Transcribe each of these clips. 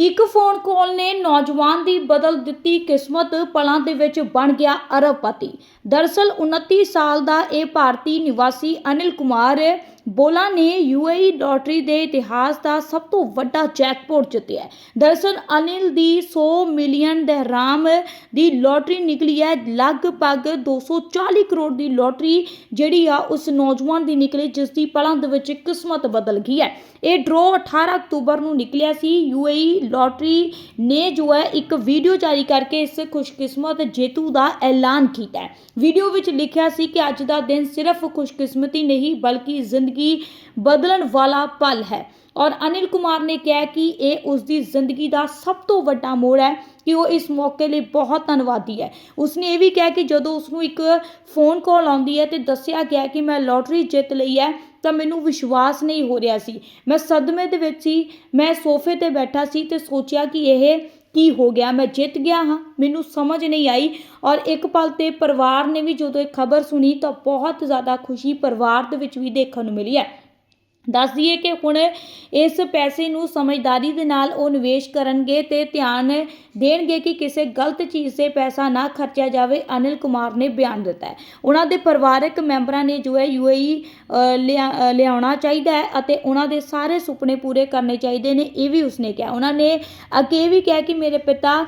ਇੱਕ phone call ਨੇ ਨੌਜਵਾਨ ਦੀ ਬਦਲ ਦਿੱਤੀ ਕਿਸਮਤ, ਪਲਾਂ ਦੇ ਵਿੱਚ ਬਣ ਗਿਆ ਅਰਬਪਤੀ। ਦਰਅਸਲ 29 ਸਾਲ ਦਾ ਇਹ ਭਾਰਤੀ ਨਿਵਾਸੀ ਅਨਿਲ ਕੁਮਾਰ ਬੋਲਾ ਨੇ ਯੂਏਈ ਲੋਟਰੀ ਦੇ ਇਤਿਹਾਸ ਦਾ ਸਭ ਤੋਂ ਵੱਡਾ ਜੈਕਪੋਟ ਜਿੱਤਿਆ ਹੈ। ਦਰਅਸਲ ਅਨਿਲ ਦੀ 100 ਮਿਲੀਅਨ ਦਹਿਰਾਮ ਦੀ ਲੋਟਰੀ ਨਿਕਲੀ ਹੈ। ਲਗਭਗ 240 ਕਰੋੜ ਦੀ ਲੋਟਰੀ ਜਿਹੜੀ ਆ ਉਸ ਨੌਜਵਾਨ ਦੀ ਨਿਕਲੀ, ਜਿਸ ਦੀ ਪਲਾਂ ਦੇ ਵਿੱਚ ਕਿਸਮਤ ਬਦਲ ਗਈ ਹੈ। ਇਹ ਡਰੋ 18 ਅਕਤੂਬਰ ਨੂੰ ਨਿਕਲਿਆ ਸੀ। ਯੂਏਈ ਲੋਟਰੀ ਨੇ ਜੋ ਹੈ ਇੱਕ ਵੀਡੀਓ ਜਾਰੀ ਕਰਕੇ ਇਸ ਖੁਸ਼ਕਿਸਮਤ ਜੇਤੂ ਦਾ ਐਲਾਨ ਕੀਤਾ ਹੈ। ਵੀਡੀਓ ਵਿੱਚ ਲਿਖਿਆ ਸੀ ਕਿ ਅੱਜ ਦਾ ਦਿਨ ਸਿਰਫ ਖੁਸ਼ਕਿਸਮਤੀ ਨਹੀਂ, ਬਲਕਿ ਜ਼ਿੰਦਗੀ ਬਦਲਣ ਵਾਲਾ ਪਲ ਹੈ। ਔਰ ਅਨਿਲ ਕੁਮਾਰ ਨੇ ਕਿਹਾ ਕਿ ਇਹ ਉਸ ਦੀ ਜ਼ਿੰਦਗੀ ਦਾ ਸਭ ਤੋਂ ਵੱਡਾ ਮੋੜ ਹੈ ਕਿ ਉਹ ਇਸ ਮੌਕੇ ਲਈ ਬਹੁਤ ਧੰਨਵਾਦੀ ਹੈ। ਉਸਨੇ ਇਹ ਵੀ ਕਿਹਾ ਕਿ ਜਦੋਂ ਉਸ ਨੂੰ ਇੱਕ ਫੋਨ ਕਾਲ ਆਉਂਦੀ ਹੈ ਤੇ ਦੱਸਿਆ ਗਿਆ ਕਿ ਮੈਂ ਲੋਟਰੀ ਜਿੱਤ ਲਈ ਹੈ, ਤਾਂ ਮੈਨੂੰ ਵਿਸ਼ਵਾਸ ਨਹੀਂ ਹੋ ਰਿਹਾ ਸੀ। ਮੈਂ ਸਦਮੇ ਦੇ ਵਿੱਚ ਸੀ, ਮੈਂ ਸੋਫੇ ਤੇ ਬੈਠਾ ਸੀ ਤੇ ਸੋਚਿਆ ਕਿ ਇਹ ਕੀ ਹੋ ਗਿਆ? ਮੈਂ ਜਿੱਤ ਗਿਆ ਹਾਂ। ਮੈਨੂੰ ਸਮਝ ਨਹੀਂ ਆਈ। ਔਰ ਇੱਕ ਪਲ ਤੇ ਪਰਿਵਾਰ ਨੇ ਵੀ ਜਦੋਂ ਇਹ ਖਬਰ ਸੁਣੀ ਤਾਂ ਬਹੁਤ ਜ਼ਿਆਦਾ ਖੁਸ਼ੀ ਪਰਿਵਾਰ ਦੇ ਵਿੱਚ ਵੀ ਦੇਖਣ ਨੂੰ ਮਿਲੀ ਹੈ। ਦੱਸ ਦਈਏ ਕਿ ਹੁਣ ਇਸ ਪੈਸੇ ਨੂੰ ਸਮਝਦਾਰੀ ਦੇ ਨਾਲ ਉਹ ਨਿਵੇਸ਼ ਕਰਨਗੇ ਤੇ ਧਿਆਨ ਦੇਣਗੇ ਕਿ ਕਿਸੇ ਗਲਤ ਚੀਜ਼ 'ਤੇ ਪੈਸਾ ਨਾ ਖਰਚਿਆ ਜਾਵੇ, ਅਨਿਲ ਕੁਮਾਰ ਨੇ ਬਿਆਨ ਦਿੱਤਾ ਹੈ। ਉਹਨਾਂ ਦੇ ਪਰਿਵਾਰਕ ਮੈਂਬਰਾਂ ਨੇ ਜੋ ਹੈ ਯੂਏਈ ਲਿਆਉਣਾ ਚਾਹੀਦਾ ਹੈ ਅਤੇ ਉਹਨਾਂ ਦੇ ਸਾਰੇ ਸੁਪਨੇ ਪੂਰੇ ਕਰਨੇ ਚਾਹੀਦੇ ਨੇ, ਇਹ ਵੀ ਉਸਨੇ ਕਿਹਾ। ਉਹਨਾਂ ਨੇ ਅੱਗੇ ਇਹ ਵੀ ਕਿਹਾ ਕਿ ਮੇਰੇ ਪਿਤਾ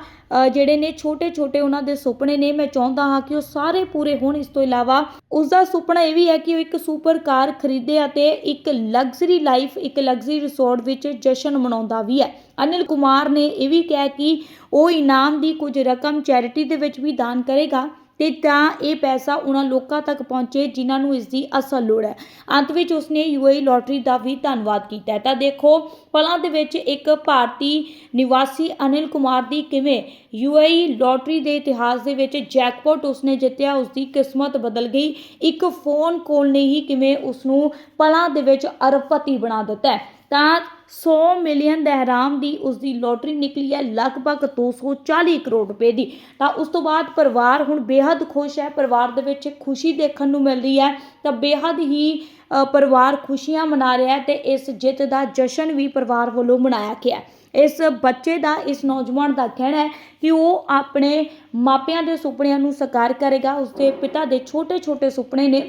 ਜਿਹੜੇ ਨੇ ਛੋਟੇ ਛੋਟੇ ਉਹਨਾਂ ਦੇ ਸੁਪਨੇ ਨੇ, ਮੈਂ ਚਾਹੁੰਦਾ ਹਾਂ ਕਿ ਉਹ ਸਾਰੇ ਪੂਰੇ ਹੋਣ। ਇਸ ਤੋਂ ਇਲਾਵਾ ਉਸ ਦਾ ਸੁਪਨਾ ਇਹ ਵੀ ਹੈ ਕਿ ਉਹ ਇੱਕ ਸੁਪਰ ਕਾਰ ਖਰੀਦੇ ਅਤੇ ਇੱਕ ਲਗਜ਼ਰੀ ਲਾਈਫ, ਇੱਕ ਲਗਜ਼ਰੀ ਰਿਸੋਰਟ ਵਿੱਚ ਜਸ਼ਨ ਮਨਾਉਂਦਾ ਵੀ ਹੈ। ਅਨਿਲ ਕੁਮਾਰ ਨੇ ਇਹ ਵੀ ਕਿਹਾ ਕਿ ਉਹ ਇਨਾਮ ਦੀ ਕੁਝ ਰਕਮ ਚੈਰਿਟੀ ਦੇ ਵਿੱਚ ਵੀ ਦਾਨ ਕਰੇਗਾ। ਤੇ ਤਾਂ ਇਹ ਪੈਸਾ ਉਹਨਾਂ ਲੋਕਾਂ ਤੱਕ ਪਹੁੰਚੇ ਜਿਨ੍ਹਾਂ ਨੂੰ ਇਸ ਦੀ ਅਸਲ ਲੋੜ ਹੈ। ਅੰਤ ਵਿੱਚ ਉਸਨੇ ਯੂਏਈ ਲੋਟਰੀ ਦਾ ਵੀ ਧੰਨਵਾਦ ਕੀਤਾ ਤਾਂ ਦੇਖੋ, ਪਲਾਂ ਦੇ ਵਿੱਚ ਇੱਕ ਭਾਰਤੀ ਨਿਵਾਸੀ ਅਨਿਲ ਕੁਮਾਰ ਦੀ ਕਿਵੇਂ ਯੂਏਈ ਲੋਟਰੀ ਦੇ ਇਤਿਹਾਸ ਦੇ ਵਿੱਚ ਜੈਕਪੋਟ ਉਸਨੇ ਜਿੱਤਿਆ, ਉਸਦੀ ਕਿਸਮਤ ਬਦਲ ਗਈ। ਇੱਕ ਫੋਨ ਕੋਲ ਨੇ ਹੀ ਕਿਵੇਂ ਉਸ ਨੂੰ ਪਲਾਂ ਦੇ ਵਿੱਚ ਅਰਬਪਤੀ ਬਣਾ ਦਿੱਤਾ ਤਾਂ 100 ਮਿਲੀਅਨ ਦਹਿਰਾਮ ਦੀ ਉਸ ਦੀ ਲੋਟਰੀ ਨਿਕਲੀ ਹੈ ਲਗਭਗ 240 ਕਰੋੜ ਰੁਪਏ ਦੀ। ਤਾਂ ਉਸ ਤੋਂ ਬਾਅਦ ਪਰਿਵਾਰ ਹੁਣ ਬੇहद ਖੁਸ਼ ਹੈ। ਪਰਿਵਾਰ ਦੇ ਵਿੱਚ ਖੁਸ਼ੀ ਦੇਖਣ ਨੂੰ ਮਿਲ ਰਹੀ ਹੈ। ਤਾਂ ਬੇहद ਹੀ ਪਰਿਵਾਰ ਖੁਸ਼ੀਆਂ ਮਨਾ ਰਿਹਾ ਹੈ ਤੇ ਇਸ ਜਿੱਤ ਦਾ ਜਸ਼ਨ ਵੀ ਪਰਿਵਾਰ ਵੱਲੋਂ ਮਨਾਇਆ ਗਿਆ ਇਸ ਬੱਚੇ ਦਾ, ਇਸ ਨੌਜਵਾਨ ਦਾ ਕਹਿਣਾ ਹੈ ਕਿ ਉਹ ਆਪਣੇ ਮਾਪਿਆਂ ਦੇ ਸੁਪਨਿਆਂ ਨੂੰ ਸਾਕਾਰ ਕਰੇਗਾ। ਉਸਦੇ ਪਿਤਾ ਦੇ ਛੋਟੇ-ਛੋਟੇ ਸੁਪਨੇ ਨੇ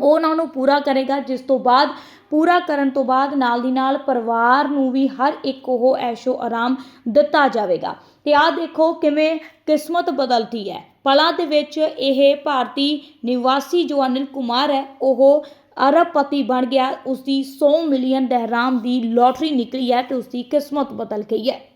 ਉਹਨਾਂ ਨੂੰ ਪੂਰਾ ਕਰੇਗਾ, ਜਿਸ ਤੋਂ ਬਾਅਦ, ਪੂਰਾ ਕਰਨ ਤੋਂ ਬਾਅਦ ਨਾਲ ਦੀ ਨਾਲ ਪਰਿਵਾਰ ਨੂੰ ਵੀ ਹਰ ਇੱਕ ਉਹ ਐਸ਼ੋ ਆਰਾਮ ਦਿੱਤਾ ਜਾਵੇਗਾ। ਤੇ ਆਹ ਦੇਖੋ ਕਿਵੇਂ ਕਿਸਮਤ ਬਦਲਦੀ ਹੈ। ਪਲਾਂ ਦੇ ਵਿੱਚ ਇਹ ਭਾਰਤੀ ਨਿਵਾਸੀ ਜੋ ਅਨਿਲ ਕੁਮਾਰ ਹੈ, ਉਹ ਅਰਬਪਤੀ ਬਣ ਗਿਆ ਉਸ ਦੀ 100 ਮਿਲੀਅਨ ਦਹਿਰਾਮ ਦੀ ਲੋਟਰੀ ਨਿਕਲੀ ਹੈ ਤੇ ਉਸ ਦੀ ਕਿਸਮਤ ਬਦਲ ਗਈ ਹੈ।